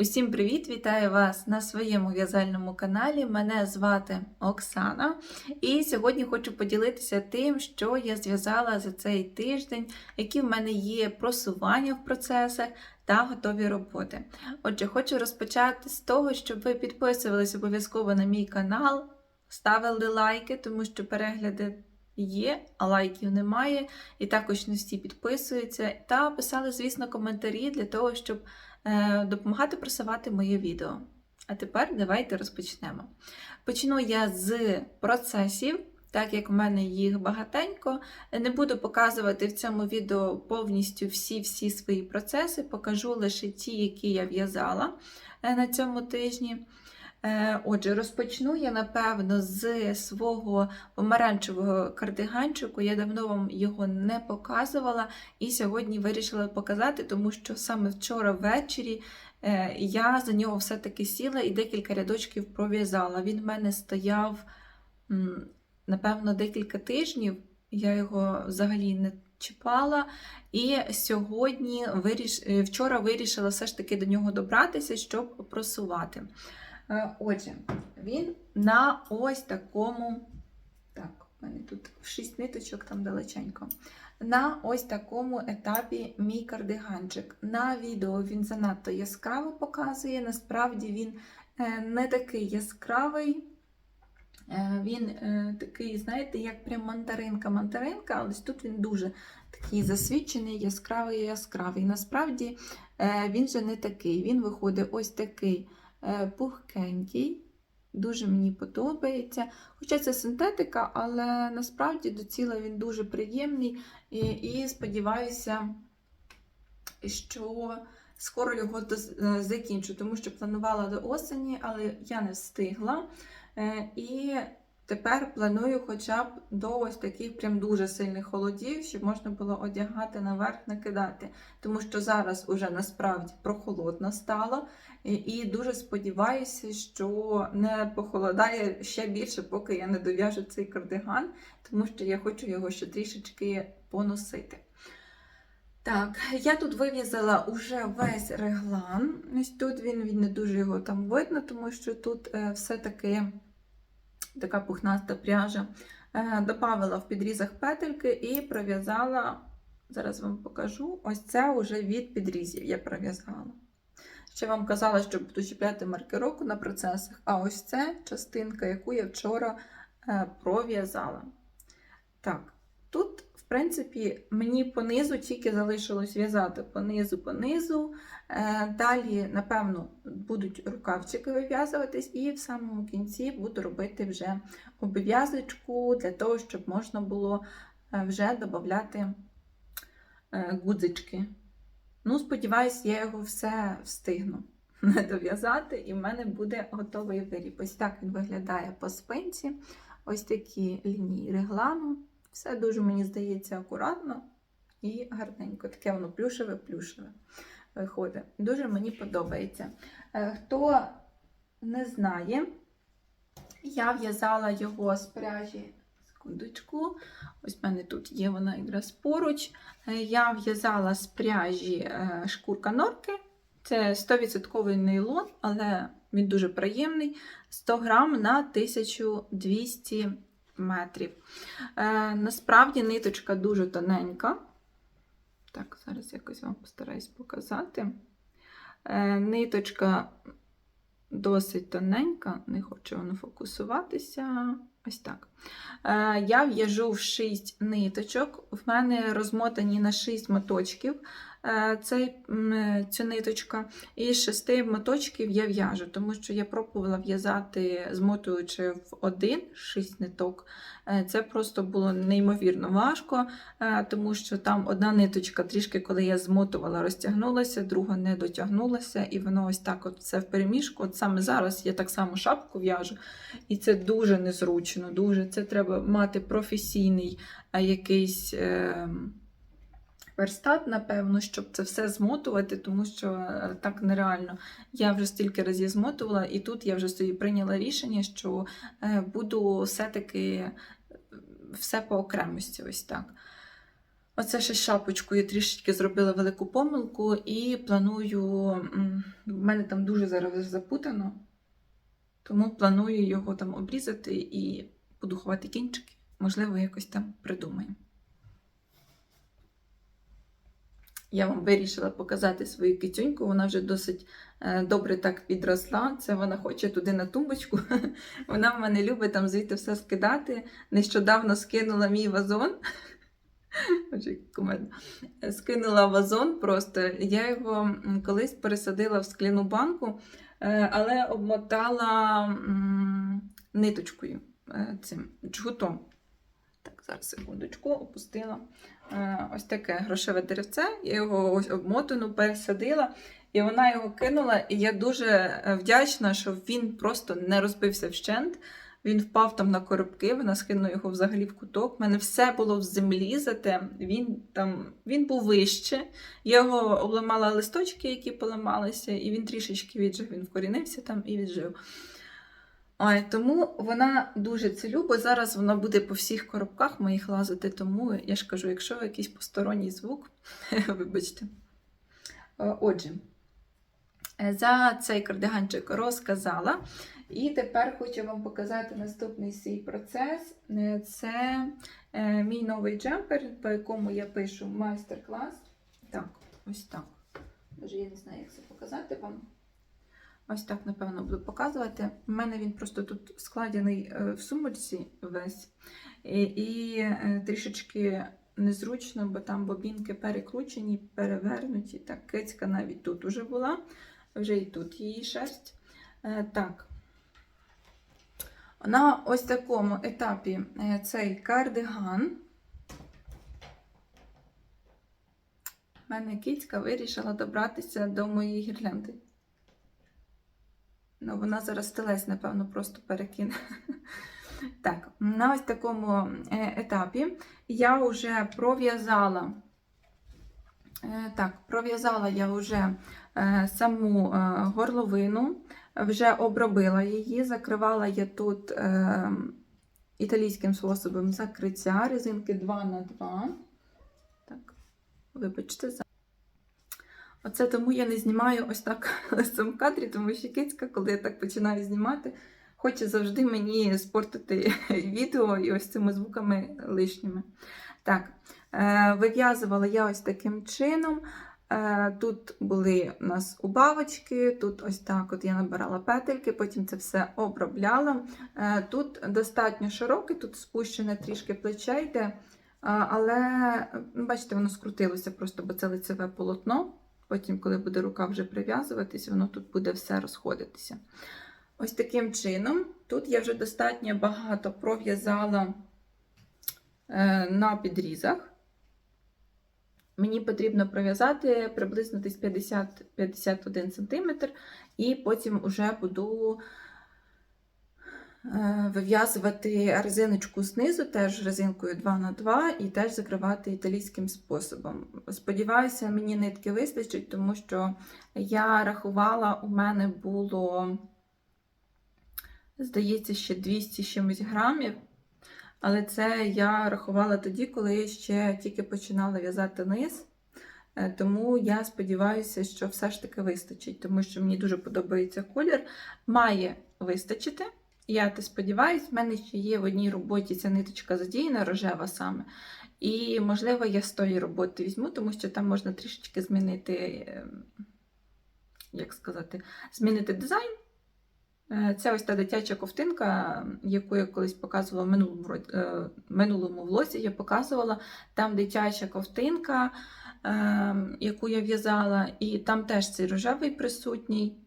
Усім привіт! Вітаю вас на своєму в'язальному каналі. Мене звати Оксана. І сьогодні хочу поділитися тим, що я зв'язала за цей тиждень, які в мене є просування в процесах та готові роботи. Отже, хочу розпочати з того, щоб ви підписувались обов'язково на мій канал, ставили лайки, тому що перегляди. Є, а лайків немає, і також не всі підписуються. Та писали, звісно, коментарі для того, щоб допомагати просувати моє відео. А тепер давайте розпочнемо. Почну я з процесів, так як в мене їх багатенько. Не буду показувати в цьому відео повністю всі-всі свої процеси, покажу лише ті, які я в'язала е, на цьому тижні. Е, Отже, розпочну я, напевно, з свого помаранчевого кардиганчику. Я давно вам його не показувала і сьогодні вирішила показати, тому що саме вчора ввечері е, я за нього все-таки сіла і декілька рядочків пров'язала. Він в мене стояв, напевно, декілька тижнів. Я його взагалі не чіпала. І сьогодні виріш... е, вчора вирішила все ж таки до нього добратися, щоб просувати. Е, Отже, він на ось такому. Так, у мене тут 6 ниточок там далеченько. На ось такому етапі мій кардиганчик. На відео він занадто яскраво показує. Насправді він е, не такий яскравий. Е, Він такий, знаєте, як прям мандаринка-мандаринка, але тут він дуже такий засвічений, яскравий, яскравий. Насправді він же не такий. Він виходить ось такий пухкенький, дуже мені подобається. Хоча це синтетика, але насправді до ціла він дуже приємний і, і сподіваюся, що скоро його е, закінчу, тому що планувала до осені, але я не встигла. Е, І тепер планую хоча б до ось таких прям дуже сильних холодів, щоб можна було одягати наверх, накидати. Тому що зараз уже насправді прохолодно стало. І, дуже сподіваюся, що не похолодає ще більше, поки я не дов'яжу цей кардиган, тому що я хочу його ще трішечки поносити. Так, я тут вив'язала уже весь реглан. Ось тут він, він не дуже його там видно, тому що тут е, все-таки така пухнаста пряжа. Е, добавила в підрізах петельки і пров'язала, зараз вам покажу, ось це вже від підрізів я пров'язала. Ще вам казала, що буду чіпляти маркировку на процесах, а ось це частинка, яку я вчора е, пров'язала. Так, тут, принципі, мені понизу тільки залишилось в'язати понизу, понизу. Е, Далі, напевно, будуть рукавчики вив'язуватись, і в самому кінці буду робити вже обв'язочку для того, щоб можна було е, вже додати е, гудзички. Ну, сподіваюсь, я його все встигну дов'язати, і в мене буде готовий виріб. Ось так він виглядає по спинці. Ось такі лінії реглану. Все дуже, мені здається, акуратно і гарненько. Таке воно плюшеве-плюшеве виходить. Дуже мені подобається. Е, Хто не знає, я в'язала його з пряжі. Секундочку, ось в мене тут є вона якраз поруч. Е, Я в'язала з пряжі е, шкурка норки. Це 100% нейлон, але він дуже приємний. 100 грам на 1200 метрів. Е, насправді ниточка дуже тоненька. Так, зараз якось вам постараюсь показати. Е, ниточка досить тоненька, не хочу воно фокусуватися. Ось так. Е, я в'яжу в 6 ниточок. В мене розмотані на 6 моточків е, цей, ця ниточка. І з 6 моточків я в'яжу, тому що я пробувала в'язати, змотуючи в один 6 ниток. Е, Це просто було неймовірно важко, е, тому що там одна ниточка, трішки, коли я змотувала, розтягнулася, друга не дотягнулася, і воно ось так от все в переміжку. От саме зараз я так само шапку в'яжу, і це дуже незручно. Дуже це треба мати професійний якийсь. Е, Верстат, напевно, щоб це все змотувати, тому що е, так нереально. Я вже стільки разів змотувала, і тут я вже собі прийняла рішення, що е, буду все-таки все по окремості. Ось так. Оце ще з шапочкою трішечки зробила велику помилку і планую м, мене там дуже зараз запутано, тому планую його там обрізати і буду ховати кінчики. Можливо, якось там придумаю. Я вам вирішила показати свою кицюньку. Вона вже досить е, добре так підросла. Це вона хоче туди на тумбочку. Вона в мене любить там звідти все скидати. Нещодавно скинула мій вазон. Скинула вазон просто. Я його колись пересадила в скляну банку, е, але обмотала ниточкою цим джгутом. Так, зараз секундочку, опустила. Е, Ось таке грошове деревце. Я його ось обмотану пересадила, і вона його кинула. І я дуже е, вдячна, що він просто не розбився вщент. Він впав там на коробки, вона скинула його взагалі в куток. У мене все було в землі зате. Він там він був вище. Я його обламала листочки, які поламалися, і він трішечки віджив, він вкорінився там і віджив. Тому вона дуже це любить. Зараз вона буде по всіх коробках моїх лазити, тому я ж кажу, якщо якийсь посторонній звук, вибачте. Е, Отже, е, за цей кардиганчик розказала. І тепер хочу вам показати наступний свій процес. Е, Це мій новий джемпер, по якому я пишу майстер-клас. Так, ось так. Даже я не знаю, як це показати вам. Ось так, напевно, буду показувати. У мене він просто тут складений е, в сумочці весь. І, і е, трішечки незручно, бо там бобінки перекручені, перевернуті. Так, кицька навіть тут уже була, вже і тут її шерсть. Е, Так. На ось такому етапі цей кардиган. У мене кицька вирішила добратися до моєї гірлянди. Ну, вона зараз стелець, напевно, просто перекине. Так, на ось такому е, етапі я вже пров'язала. е, Так, пров'язала я вже е, саму горловину, вже обробила її, закривала я тут італійським способом закриття резинки 2х2. Так, вибачте. Оце тому я не знімаю ось так в кадрі, тому що кицька, коли я так починаю знімати, хоче завжди мені спортити відео і ось цими звуками лишніми. Так, е, вив'язувала я ось таким чином. Е, Тут були у нас убавочки, тут ось так от я набирала петельки, потім це все обробляла. Е, Тут достатньо широке, тут спущене трішки плече йде, але бачите, воно скрутилося просто, бо це лицеве полотно. Потім, коли буде рука вже прив'язуватись, воно тут буде все розходитися. Ось таким чином. Тут я вже достатньо багато пров'язала е, на підрізах. Мені потрібно пров'язати приблизно десь 50-51 см, і потім вже буду вив'язувати резиночку знизу, теж резинкою 2х2, і теж закривати італійським способом. Сподіваюся, мені нитки вистачить, тому що я рахувала, у мене було, здається, ще 200 чимось грамів. Але це я рахувала тоді, коли ще тільки починала в'язати низ. Е, Тому я сподіваюся, що все ж таки вистачить, тому що мені дуже подобається колір. Має вистачити. Я те сподіваюся, в мене ще є в одній роботі ця ниточка задіяна, рожева саме. І, можливо, я з тої роботи візьму, тому що там можна трішечки змінити, ем, як сказати, змінити дизайн. Е, Це ось та дитяча ковтинка, яку я колись показувала в минулому, е, минулому влозі. Я показувала там дитяча ковтинка, е, яку я в'язала, і там теж цей рожевий присутній.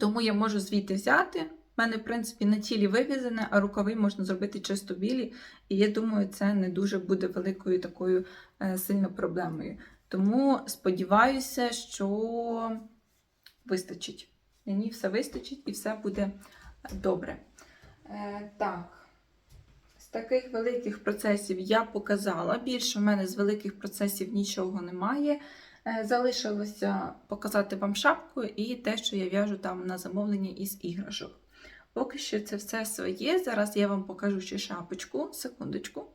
Тому я можу звідти взяти. У мене, в принципі, на тілі вив'язане, а рукави можна зробити чисто білі. І я думаю, це не дуже буде великою такою е, сильно проблемою. Тому сподіваюся, що вистачить. Мені все вистачить і все буде добре. Е, так, з таких великих процесів я показала. Більше в мене з великих процесів нічого немає. Е, залишилося показати вам шапку і те, що я в'яжу там на замовлення із іграшок. Поки що це все своє. Зараз я вам покажу ще шапочку. Секундочку.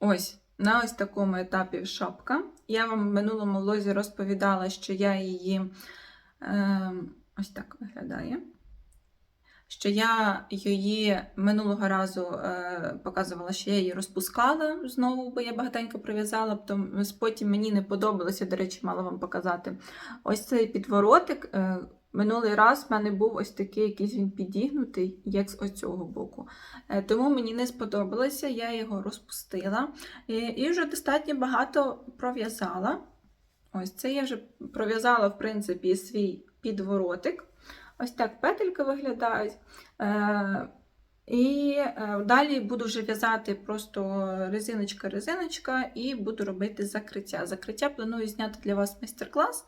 Ось, на ось такому етапі шапка. Я вам в минулому влозі розповідала, що я її Ем, Ось так виглядає. Що я її минулого разу е, показувала, що я її розпускала знову, бо я багатенько прив'язала, потім мені не подобалося, до речі, мала вам показати. Ось цей підворотик. Е, минулий раз в мене був ось такий, якийсь він підігнутий, як з оцього боку. Е, тому мені не сподобалося, я його розпустила і, вже достатньо багато пров'язала. Ось це я вже пров'язала, в принципі, свій підворотик. Ось так петельки виглядають. І е, далі буду вже в'язати просто резиночка-резиночка і буду робити закриття. Закриття планую зняти для вас майстер-клас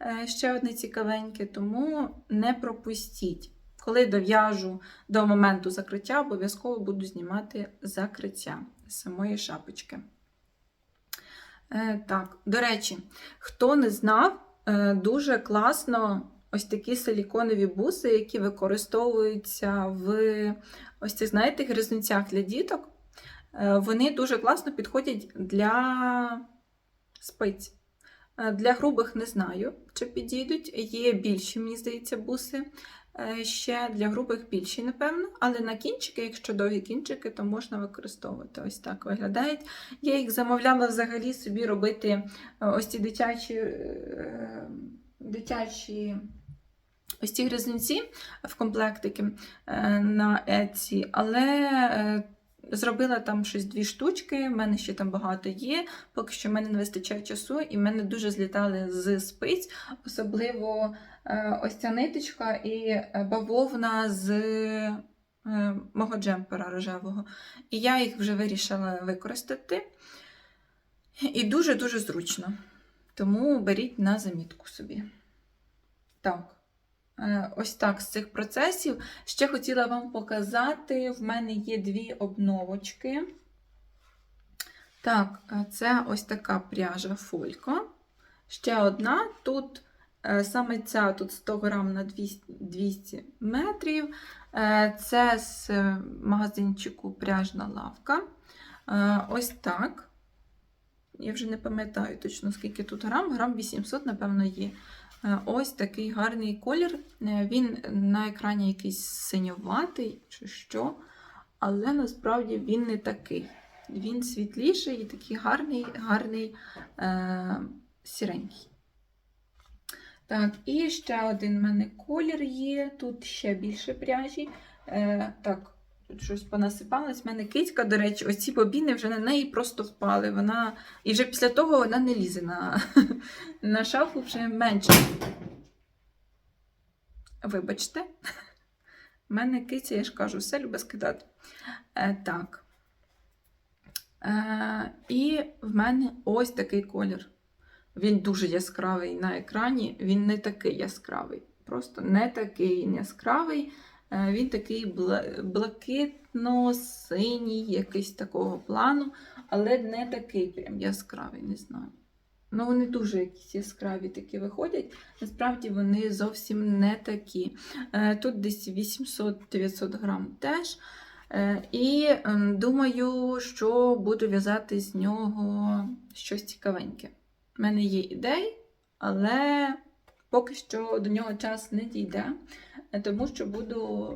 е, ще одне цікавеньке, тому не пропустіть. Коли дов'яжу до моменту закриття, обов'язково буду знімати закриття самої шапочки. Е, Так, до речі, хто не знав, дуже класно ось такі силіконові буси, які використовуються в ось цих, знаєте, гризунцях для діток. Е, Вони дуже класно підходять для спиць. Е, Для грубих не знаю, чи підійдуть. Є більші, мені здається, буси. Е, Ще для грубих більші, напевно, але на кінчики, якщо довгі кінчики, то можна використовувати. Ось так виглядають. Я їх замовляла взагалі собі робити ось ці дитячі, дитячі ось ці гризунці в комплектики е, на Etsy, але е, зробила там щось дві штучки, в мене ще там багато є, поки що в мене не вистачає часу, і в мене дуже злітали з спиць, особливо е, ось ця ниточка і е, бавовна з е, мого джемпера рожевого. І я їх вже вирішила використати. І дуже-дуже зручно. Тому беріть на замітку собі. Так. Е, Ось так з цих процесів. Ще хотіла вам показати: в мене є дві обновочки. Так, е, це ось така пряжа фолька. Ще одна. Тут е, саме ця тут 100 грам на 200 200 метрів. Це з магазинчику пряжна лавка. Ось так. Я вже не пам'ятаю точно, скільки тут грам. Грам 800, напевно, є. Е, Ось такий гарний колір. Е, Він на екрані якийсь синьоватий чи що, але насправді він не такий. Він світліший і такий гарний, гарний е, сіренький. Так, і ще один в мене колір є. Тут ще більше пряжі. Е, так, тут щось понасипалось. У мене кицька, до речі, оці бобіни вже на неї просто впали. Вона... І вже після того вона не лізе на, на шафу вже менше. Вибачте. У мене киця, я ж кажу, все любить скидати. Е, так. Е, і в мене ось такий колір. Він дуже яскравий на екрані, він не такий яскравий. Просто не такий яскравий. Е, Він такий блакитно-синій, якийсь такого плану, але не такий прям яскравий, не знаю. Ну, вони дуже якісь яскраві такі виходять. Насправді вони зовсім не такі. Е, Тут десь 800-900 грам теж. Е, І ем, думаю, що буду в'язати з нього щось цікавеньке. У мене є ідеї, але поки що до нього час не дійде, е, тому що буду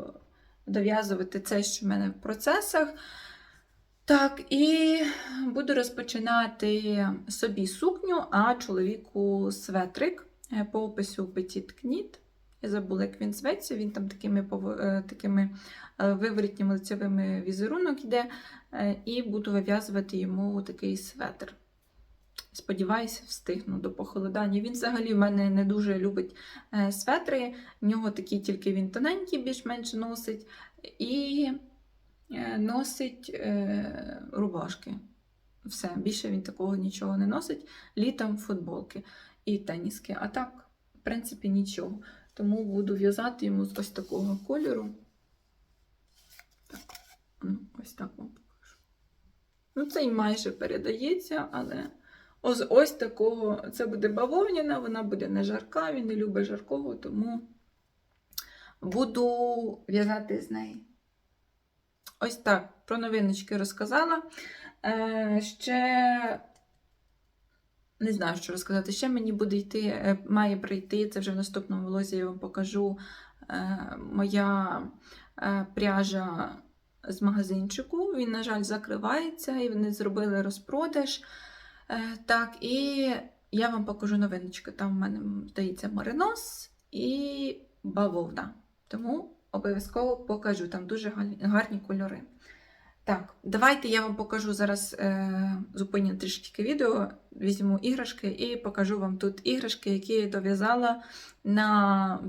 дов'язувати це, що в мене в процесах. Так, і буду розпочинати собі сукню, а чоловіку светрик е, по опису Petit Knit. Я забула, як він зветься. Він там такими, е, такими виворітніми лицевими візерунок йде, і буду вив'язувати йому такий светр. Сподіваюся, встигну до похолодання. Він взагалі в мене не дуже любить е, светри. В нього такі тільки він тоненький, більш-менш носить. І е, носить е, рубашки. Все, більше він такого нічого не носить. Літом футболки і теніски. А так, в принципі, нічого. Тому буду в'язати йому з ось такого кольору. Так, ну, ось так вам покажу. Ну, це й майже передається, але ось, ось такого. Це буде бавовняна, вона буде не жарка, він не любить жаркого, тому буду в'язати з неї. Ось так, про новиночки розказала. Е, ще Не знаю, що розказати. Ще мені буде йти, е, має прийти, це вже в наступному влозі я вам покажу е, моя е, пряжа з магазинчику. Він, на жаль, закривається, і вони зробили розпродаж. Е, Так, і я вам покажу новиночки. Там в мене, здається, маринос і бавовна. Тому обов'язково покажу. Там дуже гарні, кольори. Так, давайте я вам покажу зараз, е, зупиню трішки відео, візьму іграшки і покажу вам тут іграшки, які я дов'язала на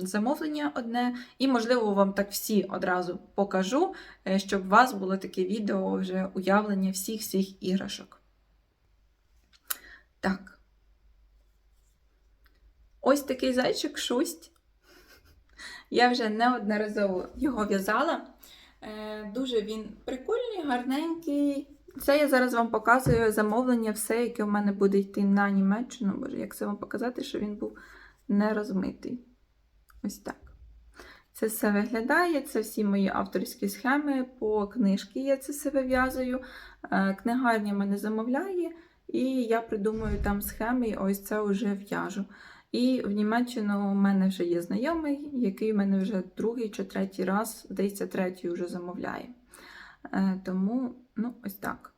замовлення одне. І, можливо, вам так всі одразу покажу, е, щоб у вас було таке відео вже уявлення всіх-всіх іграшок. Так. Ось такий зайчик шусть. Я вже неодноразово його в'язала. Е, Дуже він прикольний, гарненький. Це я зараз вам показую замовлення, все, яке в мене буде йти на Німеччину. Боже, як це вам показати, що він був не розмитий. Ось так. Це все виглядає, це всі мої авторські схеми. По книжці я це все вив'язую. Е, Книгарня мене замовляє, і я придумаю там схеми, ось це вже в'яжу. І в Німеччину у мене вже є знайомий, який в мене вже другий чи третій раз, здається, третій вже замовляє. Е, тому, ну, ось так.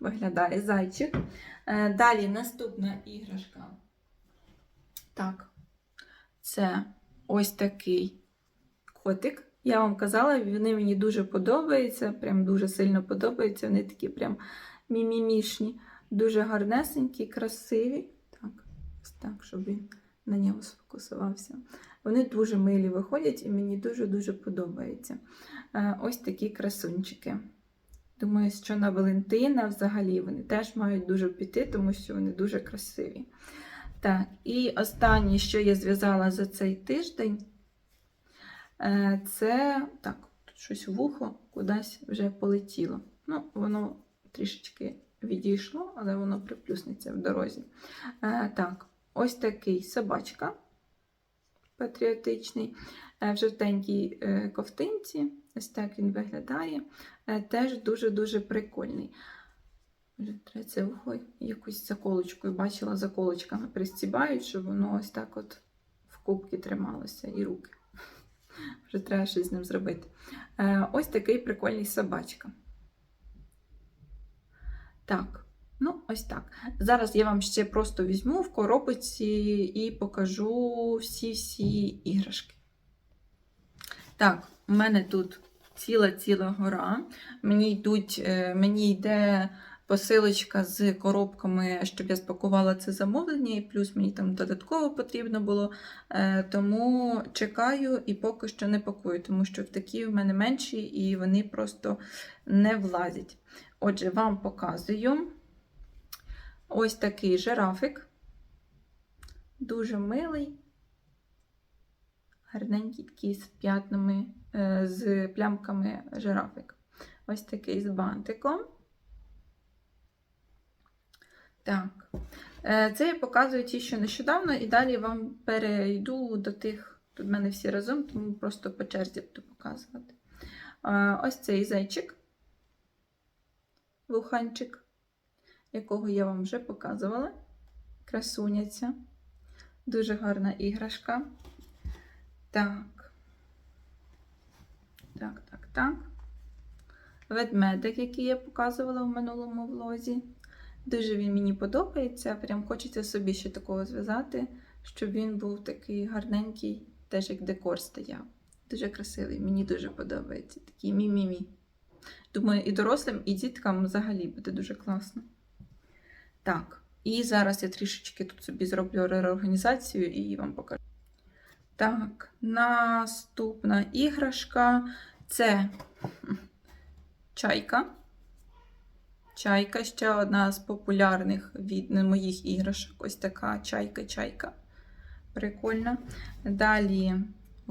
Виглядає зайчик. Е, далі наступна іграшка. Так, це ось такий котик. Я вам казала, вони мені дуже подобаються, прям дуже сильно подобаються. Вони такі прям мімімішні, дуже гарнесенькі, красиві. Так, так, щоб він на нього сфокусувався. Вони дуже милі виходять і мені дуже-дуже подобається. Е, Ось такі красунчики. Думаю, що на Валентина взагалі вони теж мають дуже піти, тому що вони дуже красиві. Так, і останнє, що я зв'язала за цей тиждень, е, це так, тут щось вухо кудись вже полетіло. Ну, воно трішечки відійшло, але воно приплюснеться в дорозі. Е, Так, ось такий собачка патріотичний, е, в жовтенькій е, ковтинці. Ось так він виглядає. Теж дуже-дуже прикольний. Треба це вухо якусь заколочкою. Бачила, заколочками пристібають, щоб воно ось так от в кубки трималося і руки. Вже треба щось з ним зробити. Ось такий прикольний собачка. Так, ну ось так. Зараз я вам ще просто візьму в коробочці і покажу всі-всі іграшки. Так, у мене тут ціла-ціла гора. Мені йдуть, е, мені йде посилочка з коробками, щоб я спакувала це замовлення, і плюс мені там додатково потрібно було. Е, Тому чекаю і поки що не пакую, тому що в такі в мене менші і вони просто не влазять. Отже, вам показую ось такий жирафик. Дуже милий, гарненький такий з п'ятнами, е, з плямками жирафик. Ось такий з бантиком. Так. Е, Це я показую ті, що нещодавно, і далі вам перейду до тих, тут в мене всі разом, тому просто по черзі буду показувати. Е, Ось цей зайчик, вуханчик, якого я вам вже показувала. Красуняця. Дуже гарна іграшка. Так. Так, так, так. Ведмедик, який я показувала в минулому влозі. Дуже він мені подобається. Прям хочеться собі ще такого зв'язати, щоб він був такий гарненький, теж як декор стояв. Дуже красивий, мені дуже подобається. Такий мі-мі-мі. Думаю, і дорослим, і діткам взагалі буде дуже класно. Так, і зараз я трішечки тут собі зроблю реорганізацію і вам покажу. Так, наступна іграшка це чайка. Чайка ще одна з популярних від моїх іграшок. Ось така чайка-чайка. Прикольна. Далі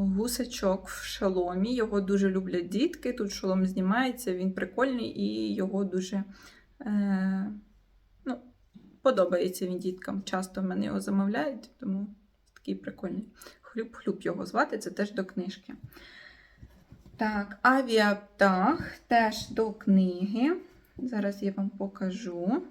гусачок в шоломі. Його дуже люблять дітки. Тут шолом знімається, він прикольний і його дуже е, ну, подобається він діткам. Часто мене його замовляють, тому такий прикольний. Хлюб-хлюб його звати, це теж до книжки. Так, авіаптах теж до книги. Зараз я вам покажу.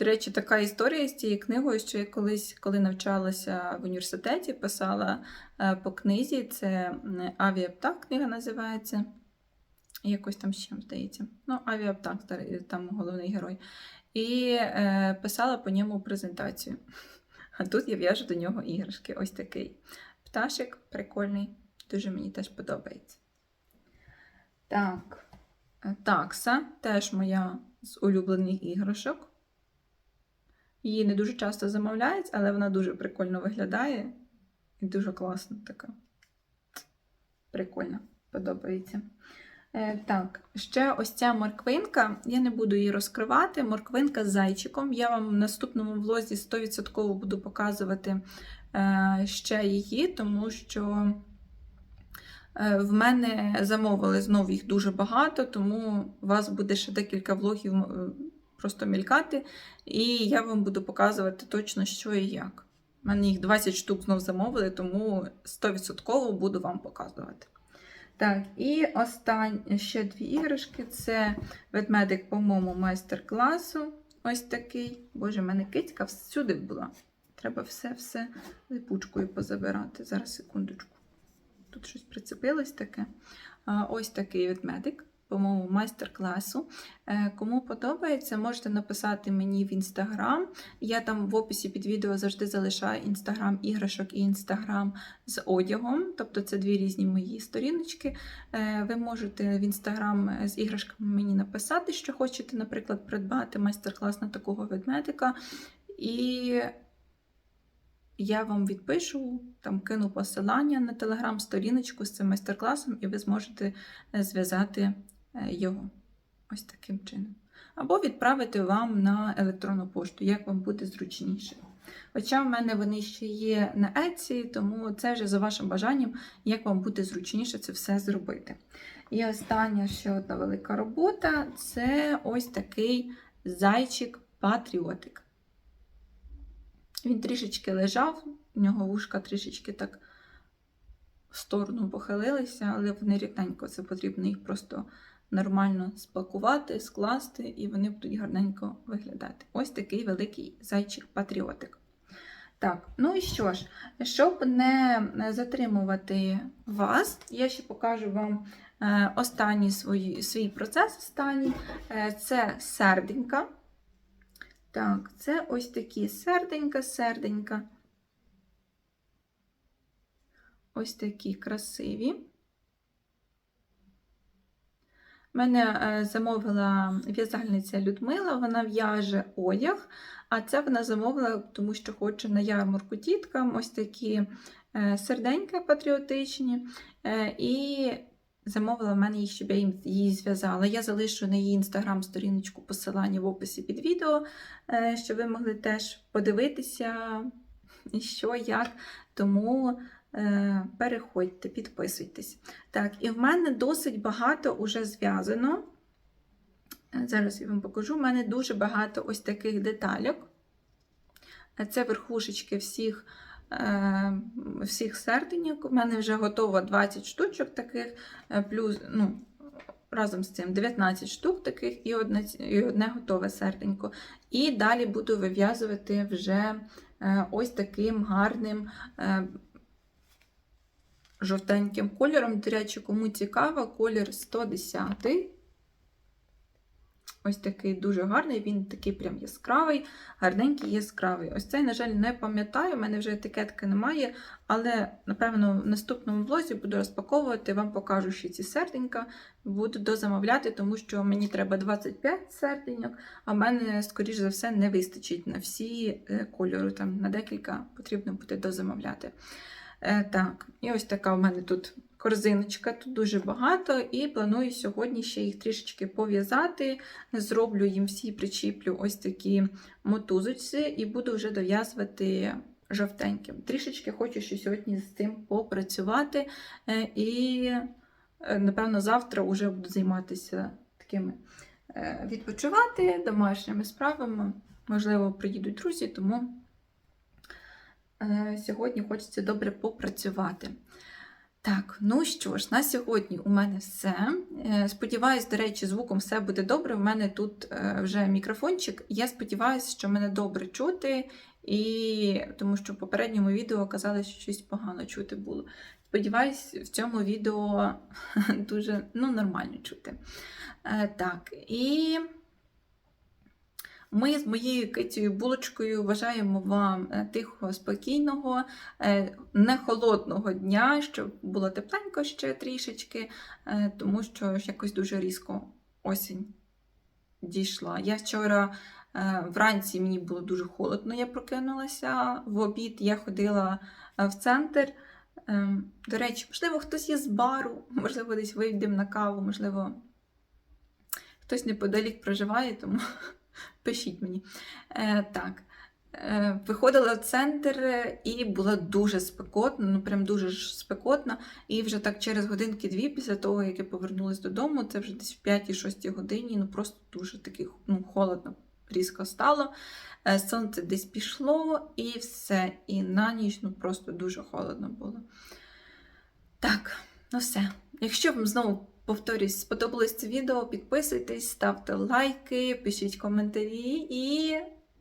До речі, така історія з цією книгою, що я колись, коли навчалася в університеті, писала е, по книзі. Це Авіаптак книга називається. Якось там чим здається. Ну, Авіаптак, там головний герой. І е, писала по ньому презентацію. А тут я в'яжу до нього іграшки. Ось такий пташик прикольний. Дуже мені теж подобається. Так. е, Такса теж моя з улюблених іграшок. Її не дуже часто замовляють, але вона дуже прикольно виглядає і дуже класна така. Прикольно, подобається. Е, так, ще ось ця морквинка. Я не буду її розкривати. Морквинка з зайчиком. Я вам в наступному влозі 100% буду показувати е, ще її, тому що е, в мене замовили знову їх дуже багато, тому у вас буде ще декілька влогів просто мількати, і я вам буду показувати точно, що і як. У мене їх 20 штук знов замовили, тому 100% буду вам показувати. Так, і останні ще дві іграшки це ведмедик по моєму майстер-класу. Ось такий. Боже, в мене кицька всюди була. Треба все-все липучкою позабирати. Зараз секундочку. Тут щось прицепилось таке. Ось такий ведмедик по моєму майстер-класу. Е, Кому подобається, можете написати мені в інстаграм. Я там в описі під відео завжди залишаю інстаграм іграшок і інстаграм з одягом. Тобто це дві різні мої сторіночки. Е, Ви можете в інстаграм з іграшками мені написати, що хочете, наприклад, придбати майстер-клас на такого ведмедика. І я вам відпишу, там кину посилання на телеграм-сторіночку з цим майстер-класом, і ви зможете е, зв'язати е, його ось таким чином. Або відправити вам на електронну пошту, як вам буде зручніше. Хоча в мене вони ще є на Etsy, тому це вже за вашим бажанням, як вам буде зручніше це все зробити. І остання ще одна велика робота це ось такий зайчик-патріотик. Він трішечки лежав, у нього вушка трішечки так в сторону похилилися, але вони рівненько, це потрібно їх просто нормально спакувати, скласти, і вони будуть гарненько виглядати. Ось такий великий зайчик-патріотик. Так, ну і що ж, щоб не затримувати вас, я ще покажу вам е, останній свій, свій процес. Останній. Е, Це серденька. Так, це ось такі серденька, серденька. Ось такі красиві. Мене е, замовила в'язальниця Людмила, вона в'яже одяг, а це вона замовила, тому що хоче на ярмарку тіткам ось такі е, серденька патріотичні. Е, І замовила в мене їх, щоб я її зв'язала. Я залишу на її інстаграм-сторіночку посилання в описі під відео, щоб ви могли теж подивитися, що, як. Тому переходьте, підписуйтесь. Так, і в мене досить багато вже зв'язано. Е, Зараз я вам покажу. У мене дуже багато ось таких детальок. Е, Це верхушечки всіх е, всіх серденьок. У мене вже готово 20 штучок таких, е, плюс, ну, разом з цим 19 штук таких і одне, і одне готове серденько. І далі буду вив'язувати вже е, ось таким гарним. Жовтеньким кольором, до речі, кому цікаво, колір 110. Ось такий дуже гарний, він такий прям яскравий, гарненький, яскравий. Ось цей, на жаль, не пам'ятаю, у мене вже етикетки немає, але, напевно, в наступному влозі буду розпаковувати, вам покажу, що ці серденька буду дозамовляти, тому що мені треба 25 серденьок, а в мене, скоріш за все, не вистачить на всі е, кольори. Там на декілька потрібно буде дозамовляти. Е, Так, і ось така в мене тут корзиночка, тут дуже багато, і планую сьогодні ще їх трішечки пов'язати. Зроблю їм всі, причіплю ось такі мотузочці і буду вже дов'язувати жовтеньким. Трішечки хочу ще сьогодні з цим попрацювати. е, І, е, напевно, завтра вже буду займатися такими відпочивати домашніми справами. Можливо, приїдуть друзі, тому. Е, Сьогодні хочеться добре попрацювати. Так, ну що ж, на сьогодні у мене все. Е, Сподіваюсь, до речі, звуком все буде добре. У мене тут е, вже мікрофончик. Я сподіваюся, що мене добре чути, і тому що в попередньому відео казали, що щось погано чути було. Сподіваюсь, в цьому відео дуже ну, нормально чути. Так, і ми з моєю кицею булочкою бажаємо вам е, тихого, спокійного, е, не холодного дня, щоб було тепленько ще трішечки, е, тому що якось дуже різко осінь дійшла. Я вчора вранці мені було дуже холодно, я прокинулася. В обід я ходила в центр. Ем, До речі, можливо, хтось є з бару, можливо, десь вийдемо на каву, можливо, хтось неподалік проживає, тому пишіть мені. Е, так. Е, Виходила в центр і була дуже спекотна, ну прям дуже спекотна. І вже так через годинки-дві після того, як я повернулася додому, це вже десь в 5-6 годині, ну просто дуже таки ну, холодно, різко стало. Е, Сонце десь пішло і все. І на ніч ну, просто дуже холодно було. Так, ну все. Якщо вам знову повторюсь, сподобалось це відео, підписуйтесь, ставте лайки, пишіть коментарі і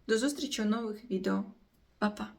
до зустрічі у нових відео. Па-па!